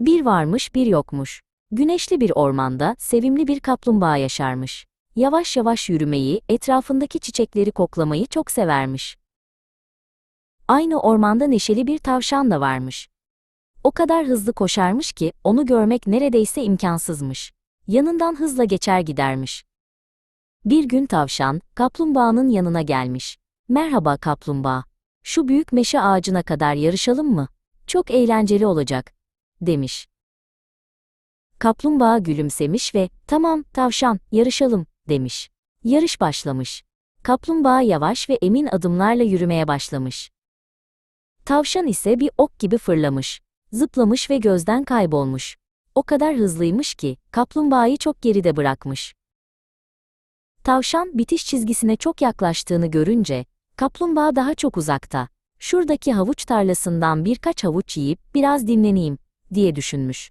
Bir varmış bir yokmuş. Güneşli bir ormanda sevimli bir kaplumbağa yaşarmış. Yavaş yavaş yürümeyi, etrafındaki çiçekleri koklamayı çok severmiş. Aynı ormanda neşeli bir tavşan da varmış. O kadar hızlı koşarmış ki onu görmek neredeyse imkansızmış. Yanından hızla geçer gidermiş. Bir gün tavşan, kaplumbağanın yanına gelmiş. Merhaba kaplumbağa. Şu büyük meşe ağacına kadar yarışalım mı? Çok eğlenceli olacak, demiş. Kaplumbağa gülümsemiş ve tamam tavşan yarışalım demiş. Yarış başlamış. Kaplumbağa yavaş ve emin adımlarla yürümeye başlamış. Tavşan ise bir ok gibi fırlamış, zıplamış ve gözden kaybolmuş. O kadar hızlıymış ki kaplumbağayı çok geride bırakmış. Tavşan bitiş çizgisine çok yaklaştığını görünce kaplumbağa daha çok uzakta. Şuradaki havuç tarlasından birkaç havuç yiyip biraz dinleneyim diye düşünmüş.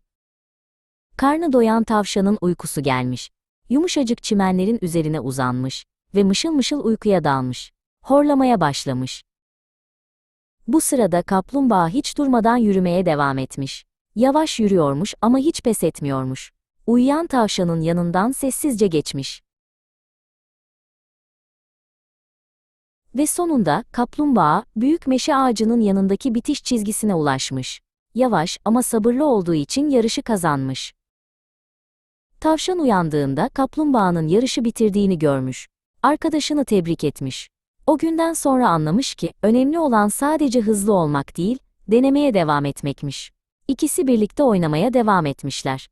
Karnı doyan tavşanın uykusu gelmiş. Yumuşacık çimenlerin üzerine uzanmış ve mışıl mışıl uykuya dalmış. Horlamaya başlamış. Bu sırada kaplumbağa hiç durmadan yürümeye devam etmiş. Yavaş yürüyormuş ama hiç pes etmiyormuş. Uyuyan tavşanın yanından sessizce geçmiş. Ve sonunda kaplumbağa büyük meşe ağacının yanındaki bitiş çizgisine ulaşmış. Yavaş ama sabırlı olduğu için yarışı kazanmış. Tavşan uyandığında kaplumbağanın yarışı bitirdiğini görmüş. Arkadaşını tebrik etmiş. O günden sonra anlamış ki önemli olan sadece hızlı olmak değil, denemeye devam etmekmiş. İkisi birlikte oynamaya devam etmişler.